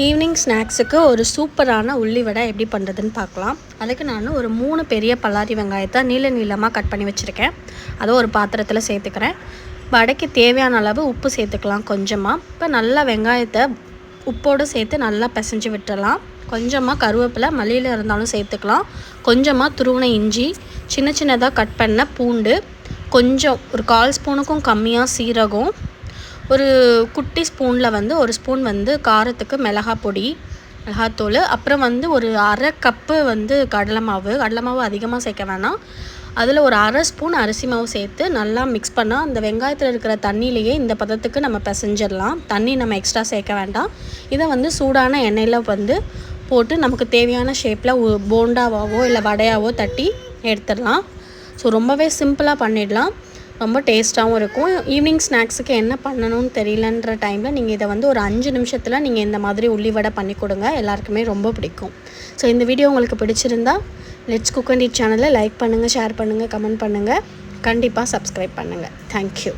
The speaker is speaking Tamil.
ஈவினிங் ஸ்நாக்ஸுக்கு ஒரு சூப்பரான உள்ளி வடை எப்படி பண்ணுறதுன்னு பார்க்கலாம். அதுக்கு நான் ஒரு மூணு பெரிய பல்லாரி வெங்காயத்தை நீள நீளமாக கட் பண்ணி வச்சுருக்கேன். அதை ஒரு பாத்திரத்தில் சேர்த்துக்கிறேன். வடைக்கு தேவையான அளவு உப்பு சேர்த்துக்கலாம் கொஞ்சமாக இப்போ நல்லா வெங்காயத்தை உப்போடு சேர்த்து நல்லா பிசைஞ்சு விட்டுறலாம். கொஞ்சமாக கருவேப்பிலை மல்லியில் இருந்தாலும் சேர்த்துக்கலாம். கொஞ்சமாக துருவனை இஞ்சி சின்ன சின்னதாக கட் பண்ண பூண்டு கொஞ்சம் ஒரு கால் ஸ்பூனுக்கும் கம்மியாக சீரகம் ஒரு குட்டி ஸ்பூனில் வந்து ஒரு ஸ்பூன் வந்து காரத்துக்கு மிளகா பொடி மிளகாத்தூள் அப்புறம் வந்து ஒரு அரை கப்பு வந்து கடலை மாவு. கடலை மாவு அதிகமாக சேர்க்க வேணாம். அதில் ஒரு அரை ஸ்பூன் அரிசி மாவு சேர்த்து நல்லா மிக்ஸ் பண்ணால் அந்த வெங்காயத்தில் இருக்கிற தண்ணியிலையே இந்த பதத்துக்கு நம்ம பிசைஞ்சிடலாம். தண்ணி நம்ம எக்ஸ்ட்ரா சேர்க்க வேண்டாம். இதை வந்து சூடான எண்ணெயில் வந்து போட்டு நமக்கு தேவையான ஷேப்பில் போண்டாவாவோ இல்லை வடையாவோ தட்டி எடுத்துடலாம். ஸோ ரொம்பவே சிம்பிளாக பண்ணிடலாம். ரொம்ப டேஸ்ட்டாகவும் இருக்கும். ஈவினிங் ஸ்நாக்ஸுக்கு என்ன பண்ணணும்னு தெரியலன்ற டைமில் நீங்கள் இதை வந்து ஒரு அஞ்சு நிமிஷத்தில் நீங்கள் இந்த மாதிரி உள்ளிவடை பண்ணி கொடுங்க. எல்லாருக்குமே ரொம்ப பிடிக்கும். ஸோ இந்த வீடியோ உங்களுக்கு பிடிச்சிருந்தா லெட்ஸ் குக் அண்ட் சேனலை லைக் பண்ணுங்கள் ஷேர் பண்ணுங்கள் கமெண்ட் பண்ணுங்கள் கண்டிப்பாக சப்ஸ்கிரைப் பண்ணுங்கள் தேங்க்யூ